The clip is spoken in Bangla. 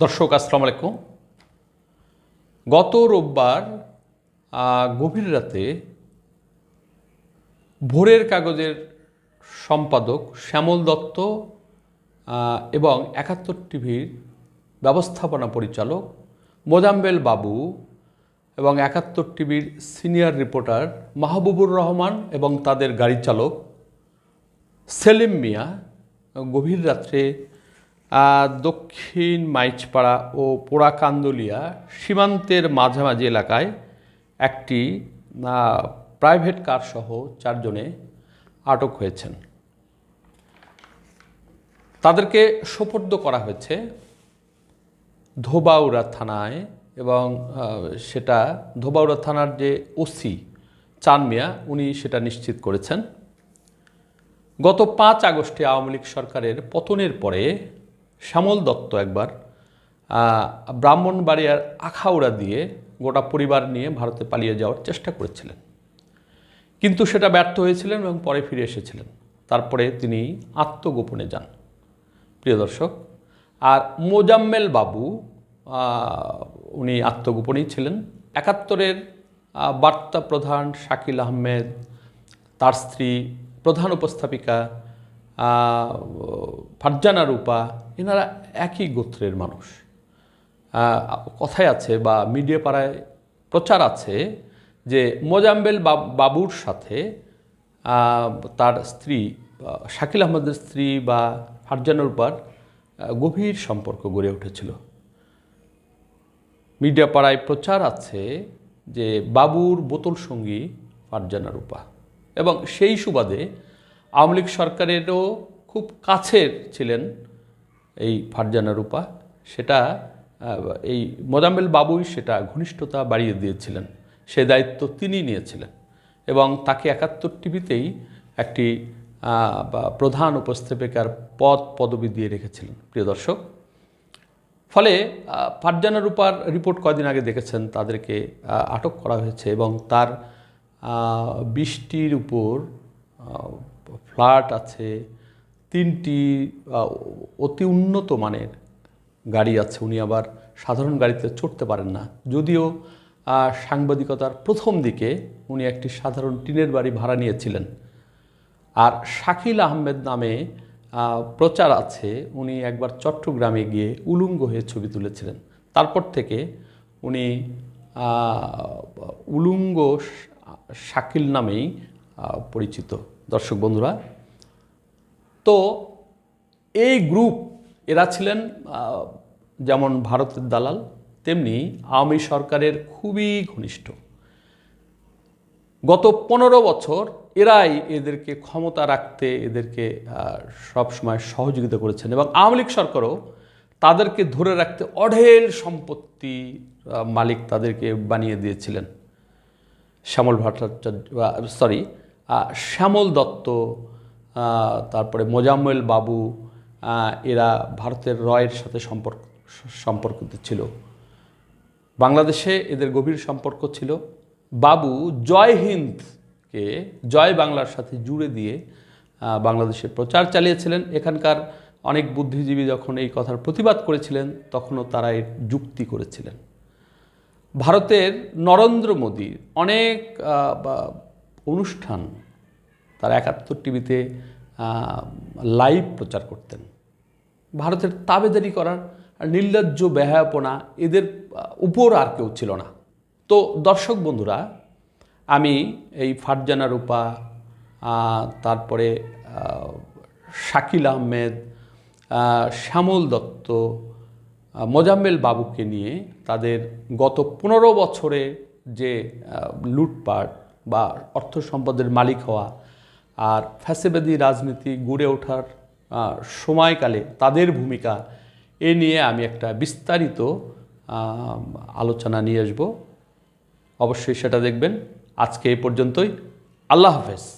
দর্শক, আসসালামু আলাইকুম। গত রোববার গভীর রাতে ভোরের কাগজের সম্পাদক শ্যামল দত্ত এবং একাত্তর টিভির ব্যবস্থাপনা পরিচালক মোজাম্বেল বাবু এবং একাত্তর টিভির সিনিয়র রিপোর্টার মাহবুবুর রহমান এবং তাদের গাড়ি চালক সেলিম মিয়া গভীর রাত্রে দক্ষিণ মাইচপাড়া ও পোড়াকান্দলিয়া সীমান্তের মাঝামাঝি এলাকায় একটি প্রাইভেট কার সহ চারজনে আটক হয়েছেন। তাদেরকে সোপর্দ করা হয়েছে ধোবাউড়া থানায় এবং সেটা ধোবাউড়া থানার যে ওসি চান মিয়া, উনি সেটা নিশ্চিত করেছেন। গত পাঁচ আগস্টে আওয়ামী লীগ সরকারের পতনের পরে শ্যামল দত্ত একবার ব্রাহ্মণবাড়িয়ার আখাউড়া দিয়ে গোটা পরিবার নিয়ে ভারতে পালিয়ে যাওয়ার চেষ্টা করেছিলেন। কিন্তু সেটা ব্যর্থ হয়েছিলেন এবং পরে ফিরে এসেছিলেন। তারপরে তিনি আত্মগোপনে যান। প্রিয় দর্শক, আর মোজাম্মেল বাবু উনি আত্মগোপনেই ছিলেন। একাত্তরের বার্তা প্রধান শাকিল আহমেদ, তার স্ত্রী প্রধান উপস্থাপিকা ফারজানা রূপা এনারা একই গোত্রের মানুষ। কথায় আছে বা মিডিয়া পাড়ায় প্রচার আছে যে মোজাম্বেল বাব- বাবুর সাথে তার স্ত্রী শাকিল আহমদের স্ত্রী বা ফারজানা রূপার গভীর সম্পর্ক গড়ে উঠেছিল। মিডিয়া পাড়ায় প্রচার আছে যে বাবুর বোতল সঙ্গী ফারজানা রূপা এবং সেই সুবাদে আওয়ামী লীগ সরকারেরও খুব কাছের ছিলেন এই ফারজানা রূপা, সেটা এই মোজাম্মেল বাবুই সেটা ঘনিষ্ঠতা বাড়িয়ে দিয়েছিলেন। সে দায়িত্ব তিনি নিয়েছিলেন এবং তাকে একাত্তর টিভিতেই একটি প্রধান উপস্থাপিকার পদ পদবি দিয়ে রেখেছিলেন। প্রিয় দর্শক, ফলে ফারজানা রূপার রিপোর্ট কয়দিন আগে দেখেছেন, তাদেরকে আটক করা হয়েছে এবং তার বৃষ্টির উপর ফ্ল্যাট আছে তিনটি অতি উন্নত মানের গাড়ি আছে। উনি আবার সাধারণ গাড়িতে চড়তে পারেন না। যদিও সাংবাদিকতার প্রথম দিকে উনি একটি সাধারণ টিনের বাড়ি ভাড়া নিয়েছিলেন। আর শাকিল আহমেদ নামে প্রচার আছে। উনি একবার চট্টগ্রামে গিয়ে উলুঙ্গ হয়ে ছবি তুলেছিলেন। তারপর থেকে উনি উলুঙ্গ শাকিল নামেই পরিচিত। দর্শক বন্ধুরা তো এই গ্রুপ এরা ছিলেন যেমন ভারতের দালাল, তেমনি আওয়ামী সরকারের খুবই ঘনিষ্ঠ। গত পনেরো বছর এরাই এদেরকে ক্ষমতা রাখতে এদেরকে সব সময় সহযোগিতা করেছেন এবং আওয়ামী লীগ সরকারও তাদেরকে ধরে রাখতে অঢেল সম্পত্তি মালিক তাদেরকে বানিয়ে দিয়েছিলেন। শ্যামল ভট্টাচার্য সরি শ্যামল দত্ত তারপরে মোজাম্মেল বাবু এরা ভারতের রয়ের সাথে সম্পর্ক, সম্পর্কিত ছিল। বাংলাদেশে এদের গভীর সম্পর্ক ছিল। বাবু জয় হিন্দকে জয় বাংলার সাথে জুড়ে দিয়ে বাংলাদেশে প্রচার চালিয়েছিলেন। এখানকার অনেক বুদ্ধিজীবী যখন এই কথার প্রতিবাদ করেছিলেন, তখনও তারা এর যুক্তি করেছিলেন। ভারতের নরেন্দ্র মোদীর অনেক অনুষ্ঠান তারা একাত্তর টিভিতে লাইভ প্রচার করতেন। ভারতের তাবেদারি করার নির্লজ্জ ব্যয়াপনা এদের উপর আর কেউ ছিল না। তো দর্শক বন্ধুরা, আমি এই ফারজানা রূপা তারপরে শাকিল আহমেদ শ্যামল দত্ত মোজাম্মেল বাবুকে নিয়ে তাদের গত পনেরো বছরে যে লুটপাট বা অর্থ সম্পদের মালিক হওয়া আর ফ্যাসেবাদী রাজনীতি গড়ে ওঠার সময়কালে তাদের ভূমিকা এ নিয়ে আমি একটা বিস্তারিত আলোচনা নিয়ে আসব। অবশ্যই সেটা দেখবেন। আজকে এ পর্যন্তই। আল্লাহ হাফেজ।